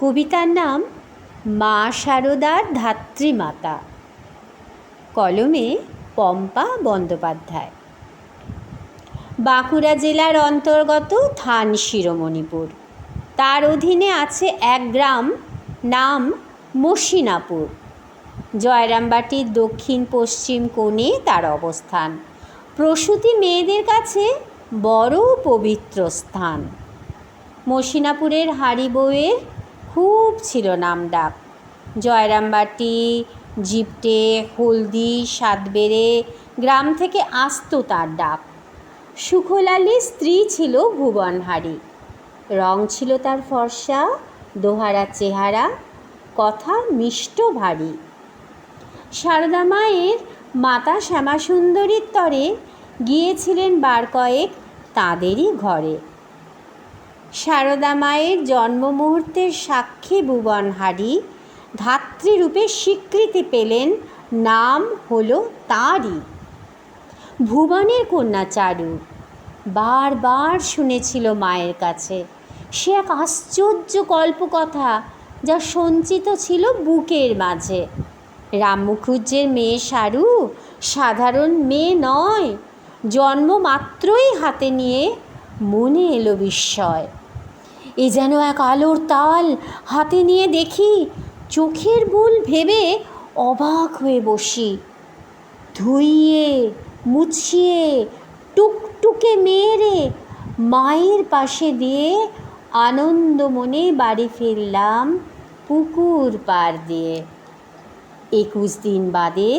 কবিতার নাম মা শারদার ধাত্রীমাতা। কলমে পম্পা বন্দ্যোপাধ্যায়। বাঁকুড়া জেলার অন্তর্গত থান শিরোমণিপুর। তার অধীনে আছে এক গ্রাম নাম মসিনাপুর জয়রামবাটির দক্ষিণ পশ্চিম কোণে তার অবস্থান। প্রসূতি মেয়েদের কাছে বড় পবিত্র স্থান। মসিনাপুরের হাড়ি বউয়ের খুব ছিল নাম ডাক জয়রামবাটি জিপটে, হলদি, সাতবেড়ে, গ্রাম থেকে আসতো তার ডাক সুখলালির স্ত্রী ছিল ভুবনহারি। রং ছিল তার ফর্সা, দোহারা চেহারা, কথা মিষ্ট ভারী। সারদা মায়ের মাতা শ্যামাসুন্দরীর তরে গিয়েছিলেন বার কয়েক তাঁদেরই ঘরে। সারদা মায়ের জন্ম মুহূর্তের সাক্ষী ভুবনহারি ধাত্রীরূপে স্বীকৃতি পেলেন, নাম হলো তাঁরই। ভুবনের কন্যা চারু বারবার শুনেছিল মায়ের কাছে। সে এক আশ্চর্য কল্পকথা যা সঞ্চিত ছিল বুকের মাঝে। রাম মুখুজ্জের মেয়ে সারু সাধারণ মেয়ে নয়, জন্ম মাত্রই হাতে নিয়ে মনে এলো বিস্ময়। এ যেন এক আলোর তাল হাতে নিয়ে দেখি, চোখের ভুল ভেবে অবাক হয়ে বসি। ধুইয়ে, মুছিয়ে, টুকটুকে মেরে মায়ের পাশে দিয়ে আনন্দ মনে বাড়ি ফিরলাম পুকুর পার দিয়ে। একুশ দিন বাদে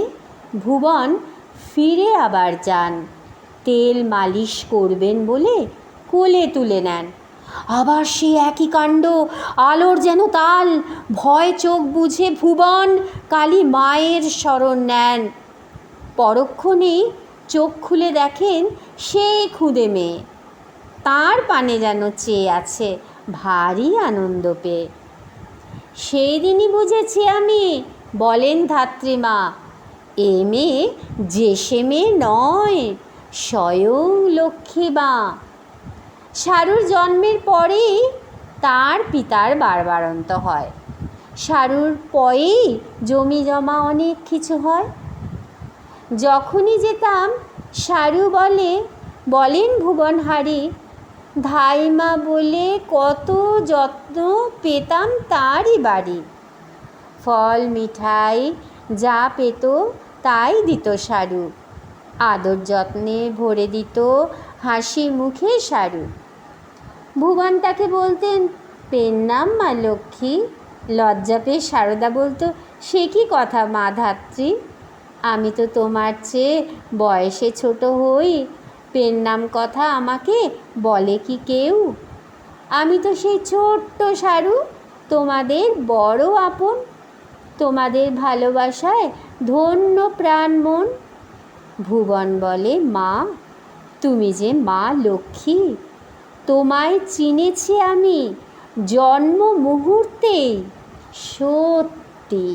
ভুবন ফিরে আবার যান। তেল মালিশ করবেন বলে কোলে তুলে নেন। আবার সেই একই কাণ্ড। আলোর যেন তাল, ভয় চোখ বুঝে ভুবন, কালী মায়ের শরণ নেন। পরক্ষণেই চোখ খুলে দেখেন সেই খুদে মেয়ে। তার পানে যেন চেয়ে আছে ভারী আনন্দ পেয়ে। সেই দিনই বুঝেছি আমি, বলেন ধাত্রীমা এ মেয়ে যে সে মেয়ে নয়, স্বয়ং লক্ষ্মী মা। শারুর জন্মের পরেই তার পিতার বারবারন্ত হয়। সারুর পরেই জমি জমা অনেক কিছু হয়। যখনই যেতাম, সারু বলে, বলেন ভুবনহারি ধাইমা বলে কত যত্ন পেতাম তারই বাড়ি। ফল মিঠাই যা পেত তাই দিত সারু। আদর যত্নে ভরে দিত হাসি মুখে সারু। ভুবন তাকে বলতেন, পেন নাম মা লক্ষ্মী, লজ্জা পেয়ে সারদা বলতো, সে কি কথা মা ধাত্রী? আমি তো তোমার চেয়ে বয়সে ছোট হই, পেন নাম কথা আমাকে বলে কি কেউ? আমি তো সেই ছোট্ট সারু, তোমাদের বড় আপন, তোমাদের ভালোবাসায় ধন্য প্রাণ মন। ভুবন বলে, মা, তুমি যে মা লক্ষ্মী তোমায় চিনেছি আমি জন্ম মুহূর্তেই সত্যি।